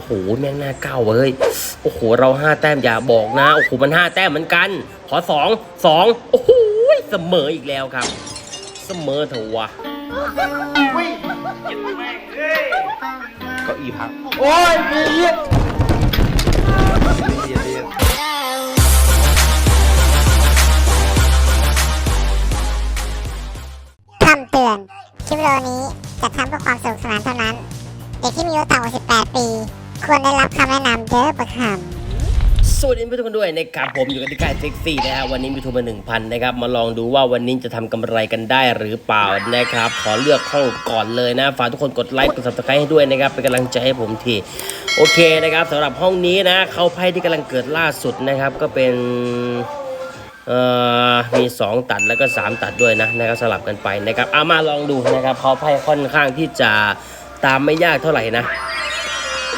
อ้โหแม่งหน้าเก้าเว้ยโอ้โหเราห้าแต้มอย่าบอกนะโอ้โหมันห้าแต้มเหมือนกัน ขอสองสองโอ้โหเสมออีกแล้วครับ เสมอเถอะวะเก้าอี้พักโอ้ยมีเหี้ยเรียนเรียนคำเตือน คลิปวิดีโอนี้จะทำเพื่อความสนุกสนานเท่านั้น เด็กที่มีอายุต่ำกว่า 18 ปี ควรได้รับคำแนะนำเด้อประคำสวัสดีทุกคนด้วยนะครับผมอยู่กันที่กายเซ็กซี่นะฮะวันนี้มีทุนมาหนึ่งพันนะครับมาลองดูว่าวันนี้จะทำกำไรกันได้หรือเปล่านะครับ ขอเลือกห้องก่อนเลยนะฝากทุกคนกดไลค์กด subscribe ให้ด้วยนะครับเป็นกำลังใจให้ผมทีโอเคนะครับสำหรับห้องนี้นะเข้าไพ่ที่กำลังเกิดล่าสุดนะครับก็เป็นเอ่อมี 2 ตัดแล้วก็ 3 ตัดด้วยนะนะครับสลับกันไปนะครับเอามาลองดูนะครับเขาไพ่ค่อนข้างที่จะตามไม่ยากเท่าไหร่นะ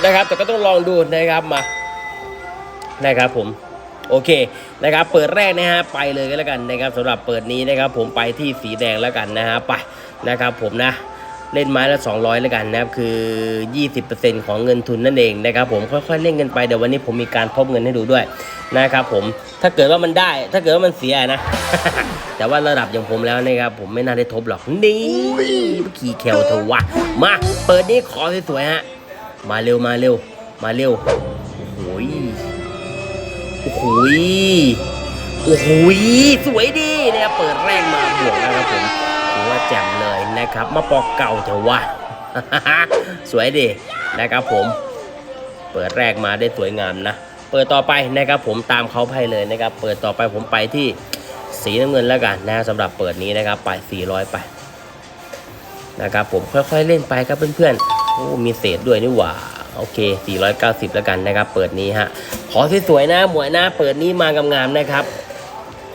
นะครับ แต่ก็ต้องลองดูนะครับมานะครับผมโอเคนะครับเปิดแรกนะฮะไปเลยก็แล้วกันนะครับสำหรับเปิดนี้นะครับ ผมไปที่สีแดงแล้วกันนะฮะไปนะครับ ผมนะเล่นไม้ละ 200 แล้วกันนะครับคือ 20%ของเงินทุนนั่นเองนะครับผมค่อยๆเล่นกันไปเดี๋ยววันนี้ผมมีการทบเงินให้ดูด้วยนะครับผมถ้าเกิดว่ามันได้ ถ้าเกิดว่ามันเสียนะ แต่ว่าระดับอย่างผมแล้วนะครับผมไม่น่าได้ทบหรอกนี่ขี่แคลเถอะวะมาเปิดนี้ขอสวยๆฮะ มาเร็วมาเร็ว มาเร็ว โอ้ยโอ้โหยโอ้โหยสวยดีเนี่ยเปิดแรกมาบวกนะครับผมถือว่าแจ่มเลยนะครับ มาปอกเก่าเถอะวะสวยดีนะครับผม เปิดแรกมาได้สวยงามนะ เปิดต่อไปนะครับผมตามเขาไพ่เลยนะครับ เปิดต่อไปผมไปที่สีน้ำเงินแล้วกันนะสำหรับเปิดนี้นะครับไป400ไปนะครับผมค่อยๆเล่นไปครับเพื่อนๆ โอ้มีเศษด้วยนี่หว่า โอเค 490 แล้วกันนะครับ เปิดนี้ฮะ ขอสวยๆนะหมวยนะเปิดนี้มางามๆนะครับ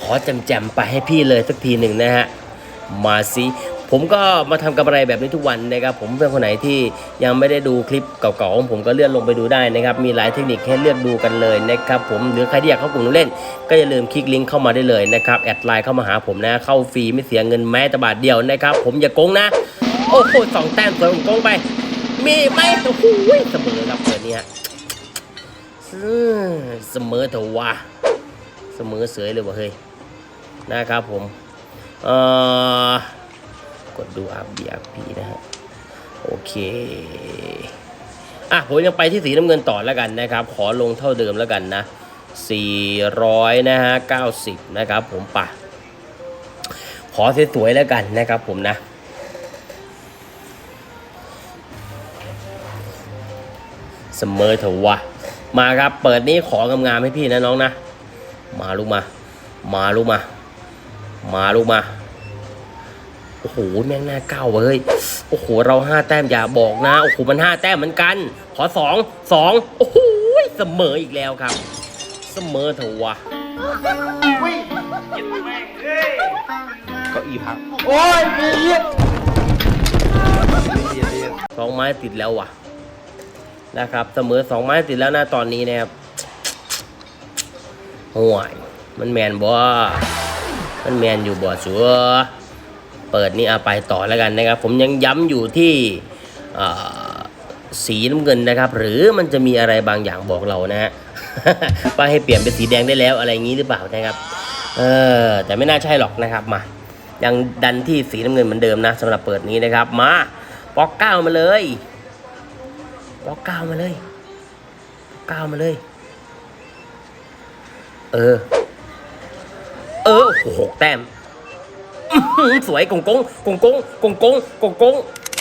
ขอแจมๆไปให้พี่เลยสักทีหนึ่งนะฮะ มาสิผมก็มาทำกำไรแบบนี้ทุกวันนะครับ ผมเพื่อนคนไหนที่ยังไม่ได้ดูคลิปเก่าๆของผมก็เลื่อนลงไปดูได้นะครับ มีหลายเทคนิคให้เลือกดูกันเลยนะครับ ผมหรือใครที่อยากเข้ากลุ่มเล่น ก็อย่าลืมคลิกลิงก์เข้ามาได้เลยนะครับแอดไลน์เข้ามาหาผมนะ เข้าฟรีไม่เสียเงินแม้แต่บาทเดียวนะครับ ผมอย่าโกงนะ โอ้โหสองแต้มสวยผมโกงไป มีไหมโอ้โหเสมอครับเปิดนี้ฮะเสมอเถอะวะเสมอเสยเลยวะเฮ้ยนะครับผมเอ่อกดดูอาบีอาพีนะฮะโอเคอะผมยังไปที่สีน้ำเงินต่อแล้วกันนะครับ ขอลงเท่าเดิมแล้วกันนะ 400นะฮะ90 นะครับผมปะขอสวยๆแล้วกันนะครับผมนะ เสมอเถอะวะมาครับ เปิดนี้ของามๆให้พี่นะน้องนะ มาลูกมา มาลูกมา มาลูกมา โอ้โหแม่งหน้าเก้าเว้ย โอ้โหเราห้าแต้มอย่าบอกนะ โอ้โหมันห้าแต้มเหมือนกัน ขอสองสองโอ้โหเสมออีกแล้วครับ เสมอเถอะวะเก้าอี้พัก โอ้ยมีเหี้ยเรียนเรียนสองไม้ติดแล้วว่ะ นะครับ เสมอสองไม้ติดแล้วนะตอนนี้นะครับห่วยมันแมนบ่มันแมนอยู่บ่สัวเปิดนี่เอาไปต่อแล้วกันนะครับ ผมยังย้ำอยู่ที่สีน้ำเงินนะครับ หรือมันจะมีอะไรบางอย่างบอกเรานะฮะว่าให้เปลี่ยนเป็นสีแดงได้แล้วอะไรอย่างนี้หรือเปล่านะครับ เออแต่ไม่น่าใช่หรอกนะครับมา ยังดันที่สีน้ำเงินเหมือนเดิมนะสำหรับเปิดนี้นะครับมาปอกเก้ามาเลย ปอกเก้ามาเลยปอกเก้ามาเลย เออ เออโอ้โหกแต้มสวยกงกงกงกงกงกงกงกง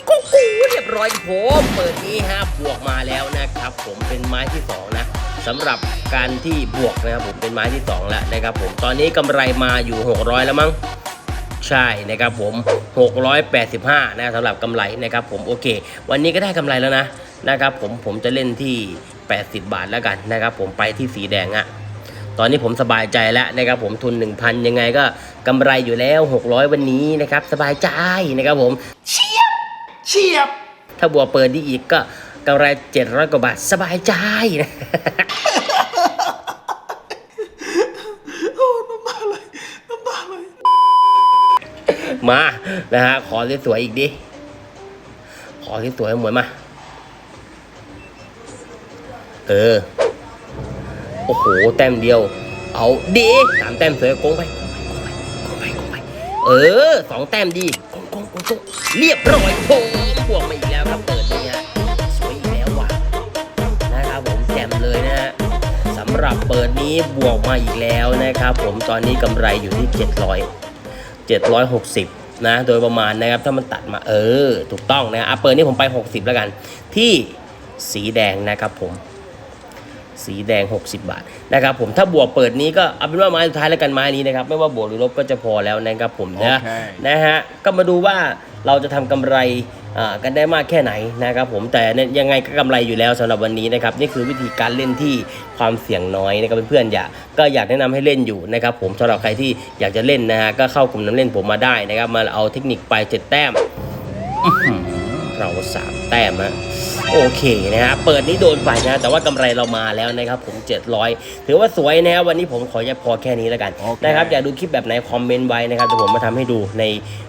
กงกูเรียบร้อยผมเปิดนี้ฮะบวกมาแล้วนะครับ ผมเป็นไม้ที่สองนะสำหรับการที่บวกนะครับผมเป็นไม้ที่สองแล้วนะครับ ผมตอนนี้กำไรมาอยู่ 600 แล้วมั้งใช่นะครับผม 685 นะสำหรับกำไรนะครับผมโอเค วันนี้ก็ได้กำไรแล้วนะ นะครับผมผมจะเล่นที่ 80 บาทแล้วกันนะครับผมไปที่สีแดงอะตอนนี้ผมสบายใจแล้วนะครับผมทุน 1,000 ยังไงก็กำไรอยู่แล้ว 600 วันนี้นะครับสบายใจนะครับผมเฉียบ ถ้าบัวเปิดดีอีกก็กำไร 700 กว่าบาทสบายใจนะโอ้น้ำตาไหลน้ำตาไหลมา นะฮะ ขอสวยๆอีกดิ ขอสวยๆหมวยมา เออ โอ้โห แต้มเดียว เอาดีสามแต้มสวยโกงไปโกงไปโกงไปกงไป เออสองแต้มดีโกงกงกงกงเรียบร้อยโผบวกมาอีกแล้วครับเปิดนี่ฮะสวยอีกแล้วว่ะนะครับผมแจ่มเลยนะฮะสำหรับเปิดนี้บวกมาอีกแล้วนะครับ ผมตอนนี้กำไรอยู่ที่ 700 760นะโดยประมาณนะครับถ้ามันตัดมาเออ ถูกต้องนะอะเปิดนี้ผมไป 60 แล้วกัน ที่สีแดงนะครับผม สีแดง 60 บาทนะครับผมถ้าบวกเปิดนี้ก็เอาเป็นว่าไม้สุดท้ายแล้วกันไม้นี้นะครับไม่ว่าบวกหรือลบก็จะพอแล้วนะครับผมนะโอเคนะฮะก็มาดูว่าเราจะทำกำไรอ่ากันได้มากแค่ไหนนะครับผมแต่เนี่ยยังไงก็กำไรอยู่แล้วสำหรับวันนี้นะครับนี่คือวิธีการเล่นที่ความเสี่ยงน้อยนะครับเพื่อนๆอยากก็อยากแนะนำให้เล่นอยู่นะครับผมสำหรับใครที่อยากจะเล่นนะฮะก็เข้ากลุ่มน้ำเล่นผมมาได้นะครับมาเอาเทคนิคไปเจ็ดแต้มอื้อหือ เราสามแต้มฮะโอเคนะฮะเปิดนี้โดนไปนะ แต่ว่ากำไรเรามาแล้วนะครับผม 700 ถือว่าสวยนะครับวันนี้ผมขอจะพอแค่นี้แล้วกันโอเคนะครับอยากดูคลิปแบบไหนคอมเมนต์ไว้นะครับเดี๋ยวผมมาทำให้ดูใน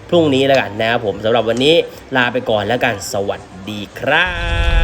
พรุ่งนี้แล้วกันนะครับผมสำหรับวันนี้ลาไปก่อนแล้วกันสวัสดีครับ